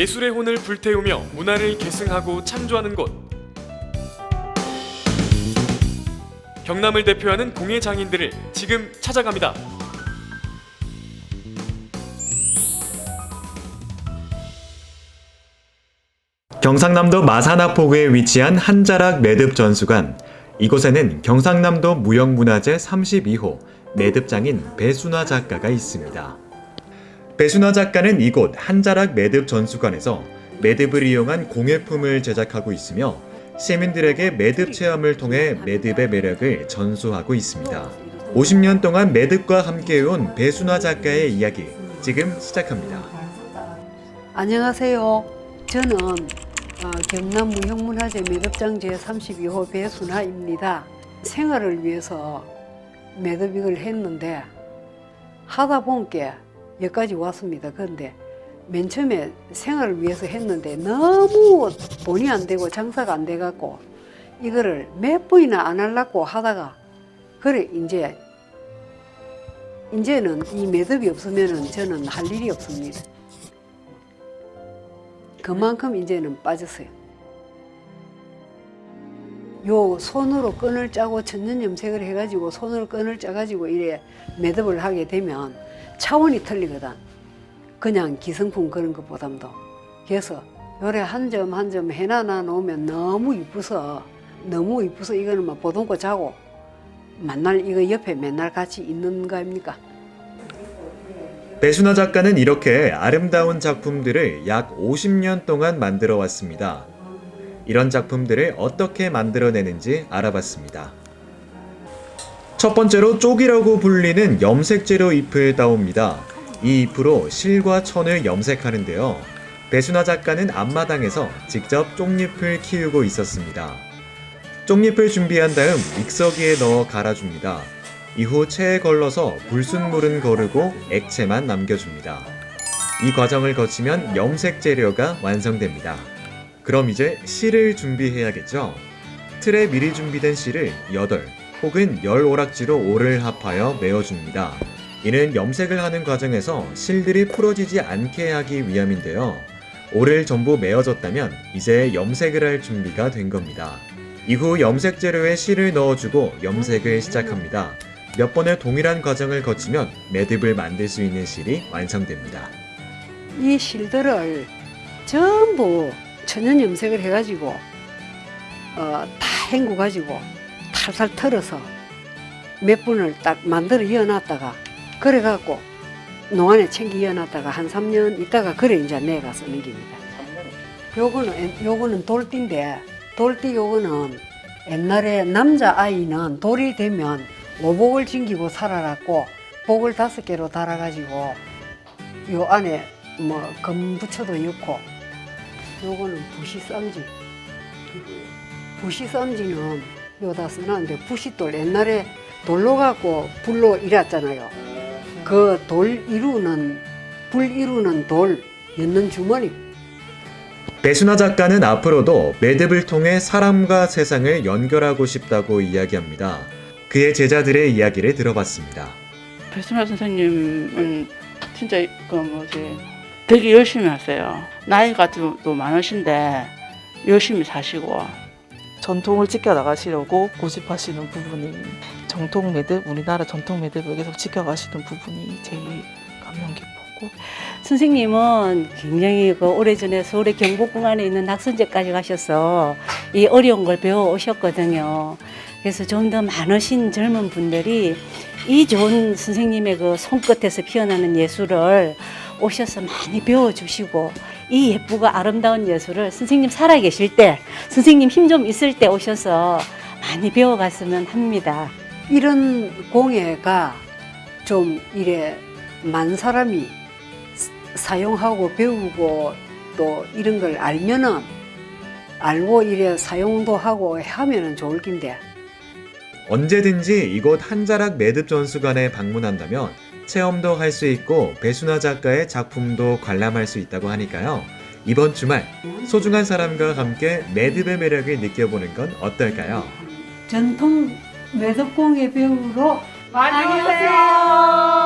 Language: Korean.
예술의 혼을 불태우며 문화를 계승하고 창조하는 곳. 경남을 대표하는 공예 장인들을 지금 찾아갑니다. 경상남도 마산하포구에 위치한 한자락 매듭 전수관. 이곳에는 경상남도 무형문화재 32호 매듭장인 배순화 작가가 있습니다. 배순화 작가는 이곳 한자락 매듭 전수관에서 매듭을 이용한 공예품을 제작하고 있으며 시민들에게 매듭 체험을 통해 매듭의 매력을 전수하고 있습니다. 50년 동안 매듭과 함께해온 배순화 작가의 이야기 지금 시작합니다. 안녕하세요. 저는 어, 경남 무형문화재 매듭장 제 32호 배순하입니다. 생활을 위해서 매듭을 했는데 하다 보니까 여기까지 왔습니다. 그런데 맨 처음에 생활을 위해서 했는데 너무 돈이 안 되고 장사가 안 돼갖고 이거를 몇 번이나 안 하려고 하다가 그래 이제 이제는 이 매듭이 없으면은 저는 할 일이 없습니다. 그만큼 이제는 빠졌어요. 요 손으로 끈을 짜고 천년 염색을 해가지고 손으로 끈을 짜가지고 이래 매듭을 하게 되면 차원이 틀리거든. 그냥 기성품 그런 것보담도. 그래서 요래 한 점 한 점 해놔 놓으면 너무 이쁘서 너무 이쁘서 이거는 막 보동고 자고 만날 이거 옆에 맨날 같이 있는 거 아닙니까? 배순화 작가는 이렇게 아름다운 작품들을 약 50년 동안 만들어 왔습니다. 이런 작품들을 어떻게 만들어내는지 알아봤습니다. 첫 번째로 쪽이라고 불리는 염색 재료 잎을 따옵니다. 이 잎으로 실과 천을 염색하는데요. 배순화 작가는 앞마당에서 직접 쪽잎을 키우고 있었습니다. 쪽잎을 준비한 다음 믹서기에 넣어 갈아줍니다. 이후 체에 걸러서 불순물은 거르고 액체만 남겨줍니다. 이 과정을 거치면 염색 재료가 완성됩니다. 그럼 이제 실을 준비해야겠죠? 틀에 미리 준비된 실을 8 혹은 10 오락지로 오를 합하여 메어줍니다. 이는 염색을 하는 과정에서 실들이 풀어지지 않게 하기 위함인데요. 오를 전부 메어졌다면 이제 염색을 할 준비가 된 겁니다. 이후 염색 재료에 실을 넣어주고 염색을 시작합니다. 몇 번의 동일한 과정을 거치면 매듭을 만들 수 있는 실이 완성됩니다. 이 실들을 전부 천연 염색을 해가지고 어, 다 헹구 가지고 탈탈 털어서 몇 분을 딱 만들어 이어놨다가 그래갖고 농안에 챙겨 이어놨다가 한 3년 있다가 그래 이제 내가서 넘깁니다. 요거는 엔- 요거는 돌띠인데 돌띠 요거는 옛날에 남자 아이는 돌이 되면 오복을 챙기고 살아났고 복을 다섯 개로 달아가지고 요 안에 뭐 금 붙여도 넣고 요거는 부시쌈지 부시쌈지는 요다 쓰는데 부시돌 옛날에 돌로 갖고 불로 일했잖아요 그 돌 이루는 불 이루는 돌 였는 주머니 배순화 작가는 앞으로도 매듭을 통해 사람과 세상을 연결하고 싶다고 이야기합니다. 그의 제자들의 이야기를 들어봤습니다. 배순화 선생님은 진짜 그 뭐지 되게 열심히 하세요. 나이가 좀또 많으신데 열심히 사시고 전통을 지켜나가시려고 고집하시는 부분이 정통 매듭, 우리나라 정통 매듭을 계속 지켜가시는 부분이 제일 감명 깊었고 선생님은 굉장히 그 오래전에 서울의 경복궁 안에 있는 낙선제까지 가셔서 이 어려운 걸 배워 오셨거든요. 그래서 좀 더 많으신 젊은 분들이 이 좋은 선생님의 그 손끝에서 피어나는 예술을 오셔서 많이 배워주시고 이 예쁘고 아름다운 예술을 선생님 살아계실 때 선생님 힘 좀 있을 때 오셔서 많이 배워갔으면 합니다. 이런 공예가 좀 이래 만 사람이 스- 사용하고 배우고 또 이런 걸 알면은 알고 이래 사용도 하고 하면은 좋을 낀데 언제든지 이곳 한자락 매듭 전수관에 방문한다면 체험도 할 수 있고 배순화 작가의 작품도 관람할 수 있다고 하니까요. 이번 주말 소중한 사람과 함께 매듭의 매력을 느껴보는 건 어떨까요? 전통 매듭공예 배우러 많이 오세요.